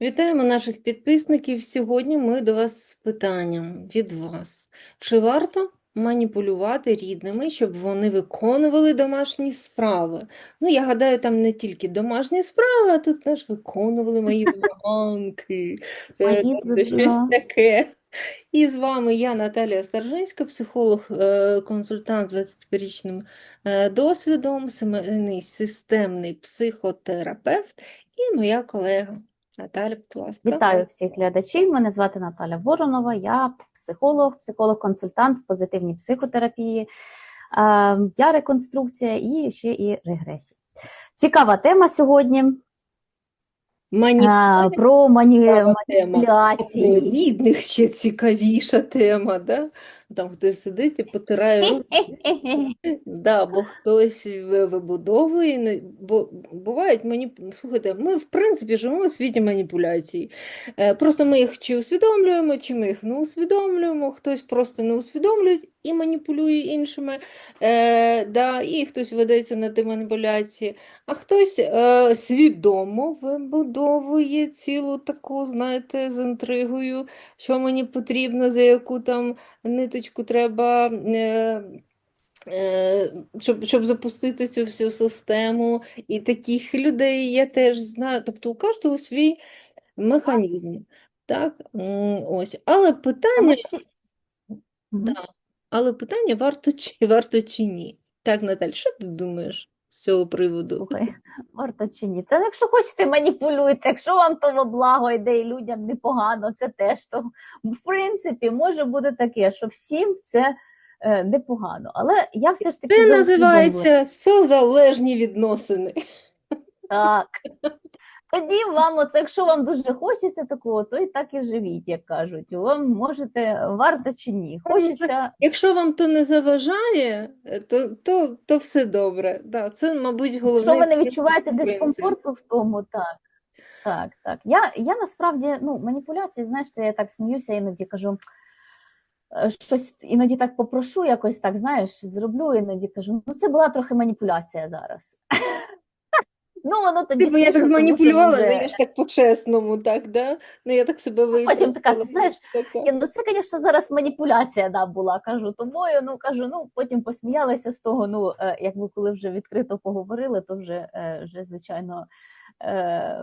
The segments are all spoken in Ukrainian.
Вітаємо наших підписників. Сьогодні ми до вас з питанням від вас. Чи варто маніпулювати рідними, щоб вони виконували домашні справи? Ну, я гадаю, там не тільки домашні справи, а тут теж виконували мої забаганки. Е, щось таке. І з вами я, Наталія Старжинська, психолог, е, консультант з 21-річним е, досвідом, сімейний системний психотерапевт і моя колега. Наталя, будь ласка. Вітаю всіх глядачів. Мене звати Наталя Воронова, я психолог, психолог-консультант в позитивній психотерапії. Е, Я реконструкція і ще і регресія. Цікава тема сьогодні е, Маніпуляція про мані... маніпуляції. рідних ще цікавіша тема, да? Там хтось сидить і потирає руки. Бо хтось вибудовує, бо бувають маніп... Слухайте, ми в принципі живемо у світі маніпуляцій. Е, Просто ми їх чи усвідомлюємо, чи ми їх не усвідомлюємо, хтось просто не усвідомлює і маніпулює іншими, е, і хтось ведеться на ті маніпуляції, а хтось е, свідомо вибудовує цілу таку, знаєте, з інтригою, що мені потрібно, за яку там ниточку треба. Е, Е, Щоб, щоб запустити цю всю систему. І таких людей я теж знаю. Тобто у кожного свій механізм. Так? Ось. Але питання, да. Але питання варто чи, варто чи ні. Так, Наталь, що ти думаєш з цього приводу? Слухай, варто чи ні? Та якщо хочете, маніпулюйте, якщо вам то во благо йде і людям непогано, це теж то. В принципі, може бути таке, що всім це е, непогано. Але я все ж таки Це називається созалежні відносини. Так. Тоді вам, от, якщо вам дуже хочеться такого, то і так і живіть, як кажуть. Вам можете, варто чи ні. Хочеться, Якщо вам то не заважає, е, то, то, то все добре. Да, це, мабуть, головне. якщо ви не відчуваєте дискомфорту в тому, так. Так, так. Я, я насправді, ну, маніпуляції, знаєш, я так сміюся, іноді кажу, е, щось іноді так попрошу, якось так, знаєш, зроблю, іноді кажу, ну це була трохи маніпуляція зараз. Ну, воно тоді Типу, я так тому що зманіпулювала, дуже- але так по-чесному, так, да? Ну, я так себе потім така, ти знаєш, Така. Ну це, звісно, зараз маніпуляція да, була, кажу тобою. Ну кажу, ну потім посміялися з того. Ну, е, якби коли вже відкрито поговорили, то вже, е, вже звичайно, е,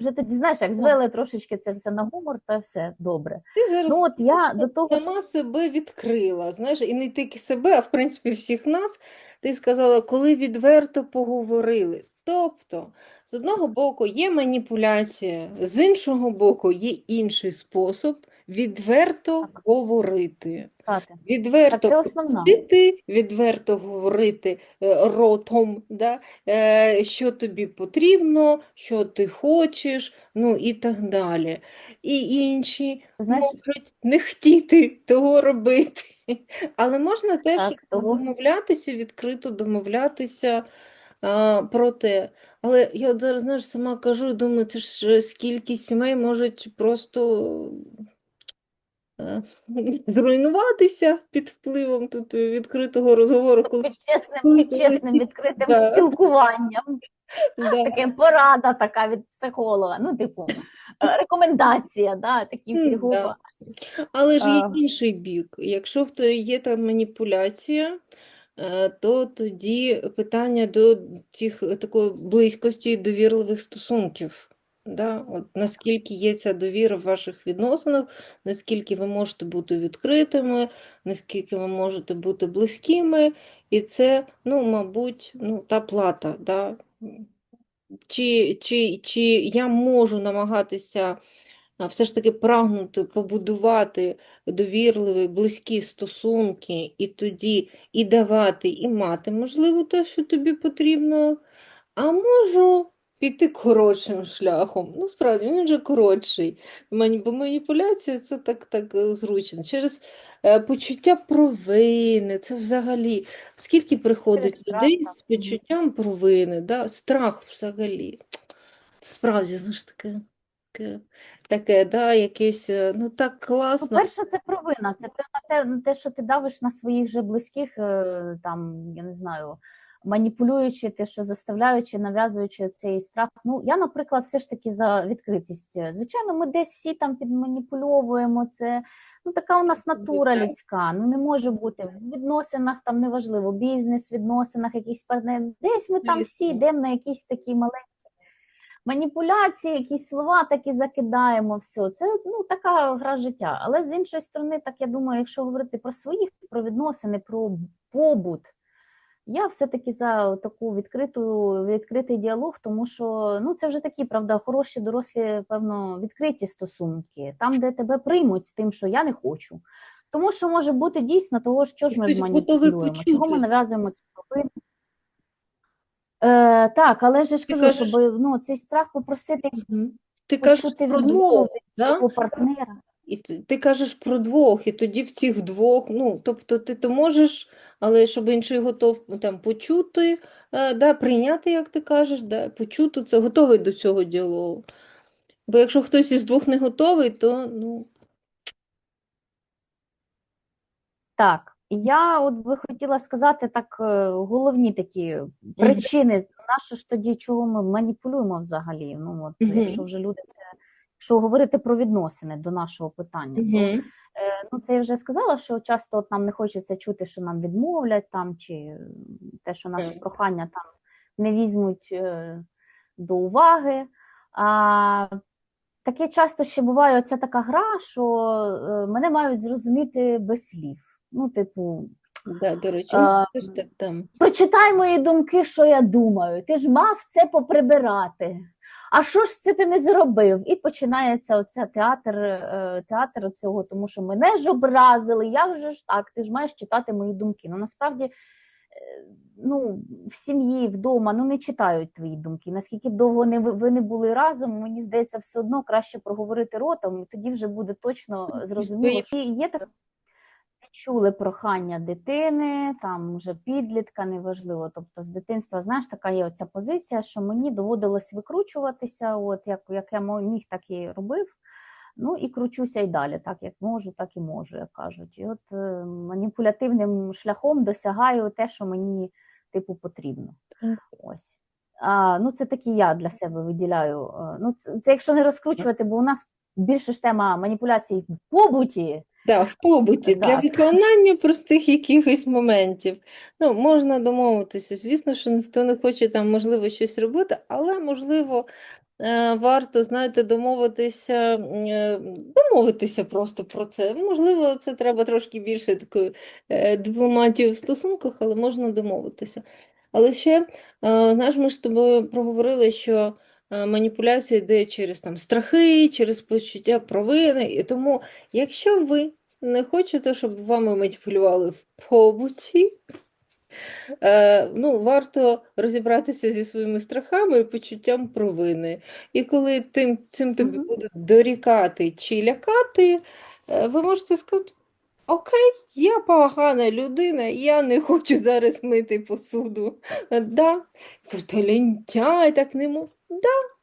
вже тоді, знаєш, як звели трошечки це все на гумор, та все добре. Ти зараз Ну, от я до того сама себе відкрила, знаєш, і не тільки себе, а в принципі всіх нас. Ти сказала, коли відверто поговорили. Тобто, з одного боку є маніпуляція, з іншого боку є інший спосіб відверто Так. говорити. Відверто говорити, відверто говорити ротом, да, е, що тобі потрібно, що ти хочеш, ну і так далі. І інші Знаєш, можуть не хотіти того робити. Але можна теж Так, домовлятися, відкрито домовлятися а, про те. Але я от зараз, знаєш, сама кажу і думаю, це ж скільки сімей можуть просто е, зруйнуватися під впливом тут відкритого розговору, коли чесним, коли- чесним відкритим Да. спілкуванням. да. Таке порада така від психолога. Ну, типу, е, рекомендація, да, такі всі М, да. Але ж є А. інший бік. Якщо в то є там маніпуляція, е, то тоді питання до тих, такої близькості і довірливих стосунків. Да? От наскільки є ця довіра в ваших відносинах, наскільки ви можете бути відкритими, наскільки ви можете бути близькими, і це, ну, мабуть, ну, та плата. Да? Чи, чи, чи я можу намагатися все ж таки прагнути побудувати довірливі, близькі стосунки, і тоді і давати, і мати, можливо, те, що тобі потрібно, а можу піти коротшим шляхом. Ну, справді, він вже коротший. Бо маніпуляція це так, так е, зручно. Через е, почуття провини, це взагалі. Скільки приходить людей з почуттям провини, да? Страх взагалі. Справді, знаєш, таке, таке, таке, да, якесь, е, ну так класно. По-перше, це провина. Це те, те, що ти давиш на своїх же близьких, е, там, я не знаю, маніпулюючи те, що заставляючи, нав'язуючи цей страх. Ну, я, наприклад, все ж таки за відкритість. Звичайно, ми десь всі там підманіпульовуємо це. Ну, така у нас натура людська. Ну, не може бути в відносинах, там неважливо, бізнес, відносинах, якісь партнери. Десь ми там всі йдемо на якісь такі маленькі маніпуляції, якісь слова такі закидаємо. Все. Це ну, така гра життя. Але з іншої сторони, так я думаю, якщо говорити про своїх, про відносини, про побут. Я все-таки за таку відкриту, відкритий діалог, тому що ну, це вже такі, правда, хороші, дорослі, певно, відкриті стосунки, там, де тебе приймуть з тим, що я не хочу. Тому що може бути дійсно того, що ж ми маніпулюємо, чого ми нав'язуємо цю провину. Е, так, але ж я ж кажу, кажеш- щоб ну, цей страх попросити Мгм. Ти кажеш почути про відмову двох, від да? партнера. І ти, ти кажеш про двох, і тоді всіх двох, ну, тобто ти то можеш, але щоб інший готов ну, там почути, е, да, прийняти, як ти кажеш, да, почути, це готовий до цього діалогу. Бо якщо хтось із двох не готовий, то ну, Так, я от би хотіла сказати так, е, головні такі причини, на що ж тоді, чого ми маніпулюємо взагалі. Ну, от, Мгм. якщо вже люди це, якщо говорити про відносини до нашого питання, то Е, Ну, це я вже сказала, що часто от нам не хочеться чути, що нам відмовлять там, чи те, що наше Так. прохання там не візьмуть е, до уваги. А, таке часто ще буває оця така гра, що е, мене мають зрозуміти без слів. Ну, типу, Да, до речі, А, ну, ж так там. прочитай мої думки, що я думаю. Ти ж мав це поприбирати. А що ж це ти не зробив? І починається оця театр, е, театр цього, тому що мене ж образили. Як же ж так? Ти ж маєш читати мої думки. Ну насправді, е, ну, в сім'ї, вдома ну не читають твої думки. Наскільки б довго не ви ви не були разом, мені здається, все одно краще проговорити ротом, і тоді вже буде точно зрозуміло. І є так чули прохання дитини, там вже підлітка, неважливо. Тобто з дитинства, знаєш, така є оця позиція, що мені доводилось викручуватися, от як, як я міг, так і робив. Ну і кручуся й далі, так як можу, так і можу, як кажуть. І от е, маніпулятивним шляхом досягаю те, що мені типу потрібно. Ось. А, ну, це такі я для себе виділяю. Е, Ну, це, це якщо не розкручувати, бо у нас більше ж тема маніпуляцій в побуті. Да, в побуті для Так. виконання простих якихось моментів. Ну, можна домовитися. Звісно, що ніхто не хоче там, можливо, щось робити, але, можливо, е, варто, знаєте, домовитися, е, домовитися просто про це. Можливо, це треба трошки більше такої е, дипломатії в стосунках, але можна домовитися. Але ще, е, знаєш, ми ж з тобою проговорили, що е, маніпуляція йде через там страхи, через почуття провини, і тому, якщо ви не хочете, щоб вами маніпулювали в побуті, е, ну, варто розібратися зі своїми страхами і почуттям провини. І коли тим, цим тобі будуть дорікати чи лякати, е, ви можете сказати, окей, я погана людина, я не хочу зараз мити посуду. Е, Да. Кажете, лентяй, так не можу. Да.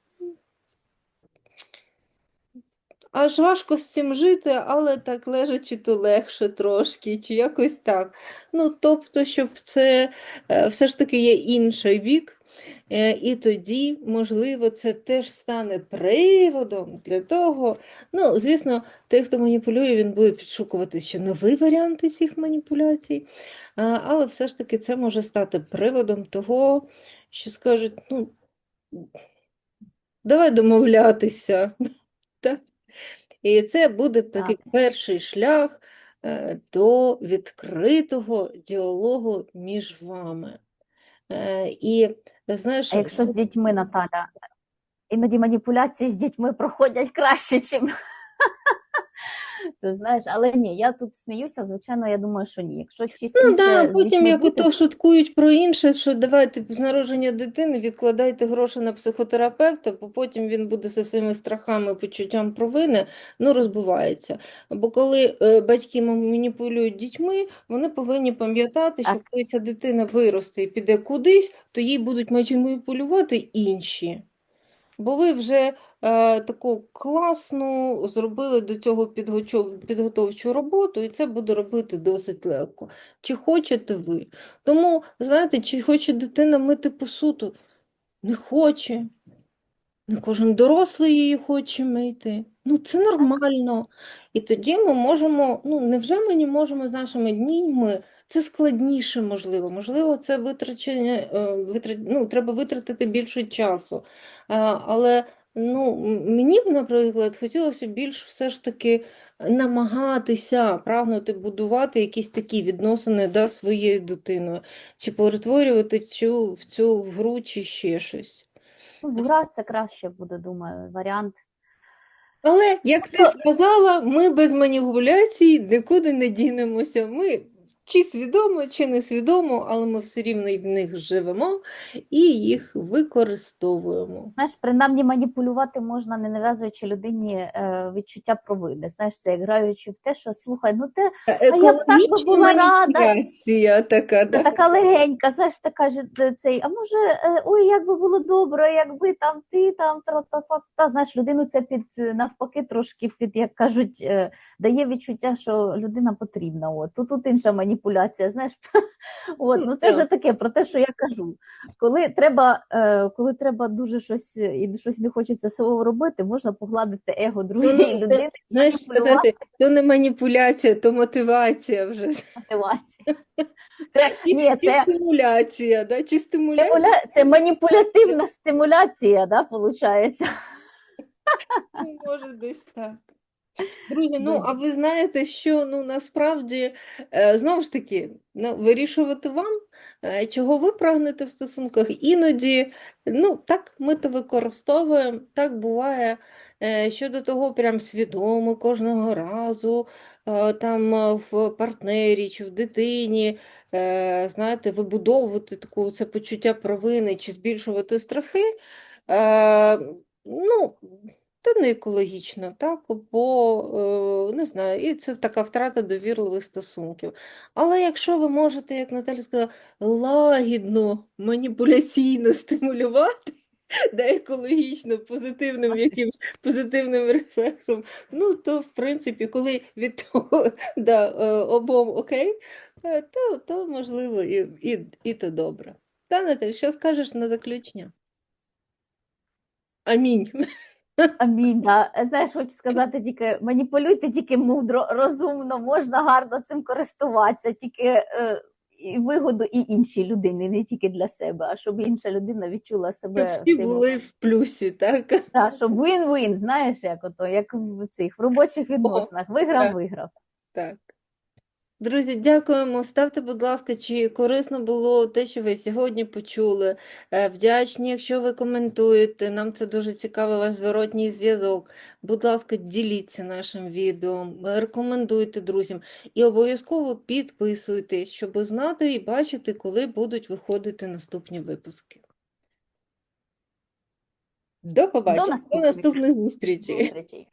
Аж важко з цим жити, але так лежачи, то легше трошки, чи якось так. Ну, тобто, щоб це е, все ж таки є інший бік, е, і тоді, можливо, це теж стане приводом для того. Ну, звісно, той, хто маніпулює, він буде підшукувати ще нові варіанти цих маніпуляцій, але все ж таки це може стати приводом того, що скажуть, ну, давай домовлятися. Так. І це буде такий Так. перший шлях е, до відкритого діалогу між вами. Е, І знаєш, А якщо з дітьми, Наталя, іноді маніпуляції з дітьми проходять краще, чим. Ти знаєш, але ні, я тут сміюся, звичайно, я думаю, що ні. Якщо ну да, потім як бути, ото шуткують про інше, що давайте з народження дитини відкладайте гроші на психотерапевта, бо потім він буде зі своїми страхами, почуттям провини, ну розбивається. Бо коли е, батьки маніпулюють дітьми, вони повинні пам'ятати, що коли ця дитина виросте і піде кудись, то їй будуть маніпулювати інші. Бо ви вже е, таку класну зробили до цього підготовчу роботу, і це буде робити досить легко. Чи хочете ви? Тому, знаєте, чи хоче дитина мити посуду? Не хоче. Не кожен дорослий її хоче мити. Ну, це нормально. І тоді ми можемо, ну, невже ми не можемо з нашими дітьми, це складніше, можливо. Можливо, це витрачення, е, витра... ну, треба витратити більше часу. Але ну, мені б, наприклад, хотілося більш все ж таки намагатися прагнути будувати якісь такі відносини да, своєю дитиною, чи перетворювати цю в цю в гру, чи ще щось. Ну, в гра це краще буде, думаю, варіант. Але, як ти сказала, ми без маніпуляцій нікуди не дінемося. Ми чи свідомо, чи не свідомо, але ми все рівно в них живемо і їх використовуємо. Знаєш, принаймні маніпулювати можна, не нав'язуючи людині е, відчуття провини. Знаєш, це як граючи в те, що слухай, ну ти я б так би була рада. така, да? така легенька, знаєш, така ж е, цей, а може, е, ой, як би було добре, якби там ти там тра-та-та-та. Знаєш, людину це під навпаки трошки під, як кажуть, дає відчуття, що людина потрібна. От тут, тут інша маніпуляція. Знаєш, от ну це вже таке про те, що я кажу. Коли треба, е, коли треба дуже щось е, і щось не хочеться свого робити, можна погладити его другої Ну, людини. Знаєш, сказати, то не маніпуляція, то мотивація вже. мотивація. Це ні, це стимуляція, да? Чи стимуляція? Стимуля... Це маніпулятивна стимуляція, да, виходить? Ну, Може, десь так. Друзі, ну а ви знаєте, що ну насправді е, знову ж таки ну, вирішувати вам, е, чого ви прагнете в стосунках. Іноді, ну так, ми то використовуємо, так буває. Е, Щодо того, прям свідомо кожного разу там в партнері чи в дитині, знаєте, вибудовувати таку це почуття провини чи збільшувати страхи. Ну, це не екологічно, так? Бо, е, не знаю, і це така втрата довірливих стосунків. Але якщо ви можете, як Наталя сказала, лагідно, маніпуляційно стимулювати, да, екологічно, позитивним якимсь позитивним рефлексом, ну, то, в принципі, коли від того да, е, обом окей, е, то, то можливо і, і, і то добре. Та, Наталя, що скажеш на заключення? Амінь. Амінь. Да. Знаєш, хочу сказати тільки маніпулюйте тільки мудро, розумно, можна гарно цим користуватися, тільки е, і вигоду і іншій людині, не тільки для себе, а щоб інша людина відчула себе в всі були в плюсі, так? Так, щоб win-win, знаєш, як ото, як в цих в робочих відносинах. так. Виграв-виграв. Так. Друзі, дякуємо. Ставте, будь ласка, чи корисно було те, що ви сьогодні почули. Е, Вдячні, якщо ви коментуєте. Нам це дуже цікавий ваш зворотній зв'язок. Будь ласка, діліться нашим відео, е, рекомендуйте друзям і обов'язково підписуйтесь, щоб знати і бачити, коли будуть виходити наступні випуски. До побачення, до наступних наступних зустрічей. Зустрічей.